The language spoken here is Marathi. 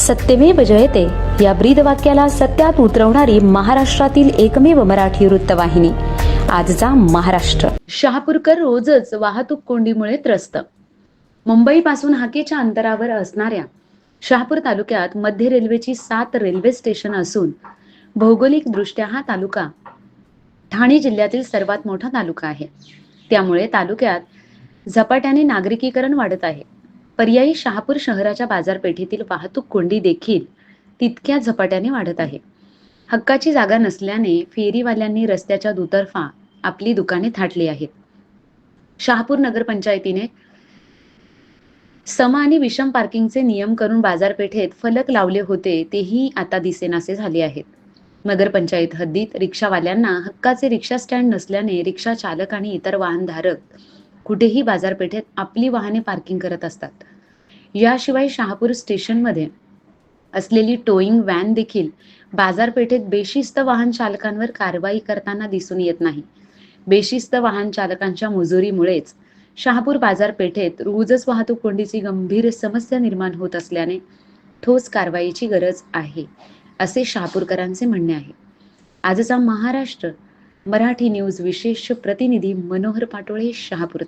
सत्यमेव जयते. या ब्रीद वाक्याला सत्यात उतरवणारी महाराष्ट्रातील एकमेव मराठी वृत्तवाहिनी. आजचा महाराष्ट्र. शहापूरकर रोजच वाहतूक कोंडीमुळे त्रस्त. मुंबईपासून हाकेच्या अंतरावर असणाऱ्या शहापूर तालुक्यात मध्य रेल्वेची सात रेल्वे स्टेशन असून भौगोलिक दृष्ट्या हा तालुका ठाणे जिल्ह्यातील सर्वात मोठा तालुका आहे. त्यामुळे तालुक्यात झपाट्याने नागरिकीकरण वाढत आहे. पर्यायी शहापूर शहराच्या बाजारपेठेतील वाहतूक कोंडी देखील तितक्या झपाट्याने वाढत आहे. हक्काची जागा नसल्याने फेरीवाल्यांनी रस्त्याच्या दुतर्फा आपली दुकाने थाटली आहेत. शहापूर नगरपंचायतीने सम आणि विषम पार्किंगचे नियम करून बाजारपेठेत फलक लावले होते तेही आता दिसेनासे झाले आहेत. नगरपंचायत हद्दीत रिक्षावाल्यांना हक्काचे रिक्षा स्टँड नसल्याने रिक्षा चालक आणि इतर वाहनधारक कुठेही बाजारपेठेत आपली वाहने पार्किंग करत असतात. याशिवाय शहापूर स्टेशनमध्ये असलेली टोईंग व्हॅन देखील बाजारपेठेत बेशिस्त वाहन चालकांवर कारवाई करताना दिसून येत नाही. बेशिस्त वाहन चालकांच्या मुजुरीमुळेच शहापूर बाजारपेठेत रोजच वाहतूक कोंडीची गंभीर समस्या निर्माण होत असल्याने ठोस कारवाईची गरज आहे असे शहापूरकरांचे म्हणणे आहे. आजचा महाराष्ट्र मराठी न्यूज विशेष प्रतिनिधी मनोहर पाटोळे शहापूर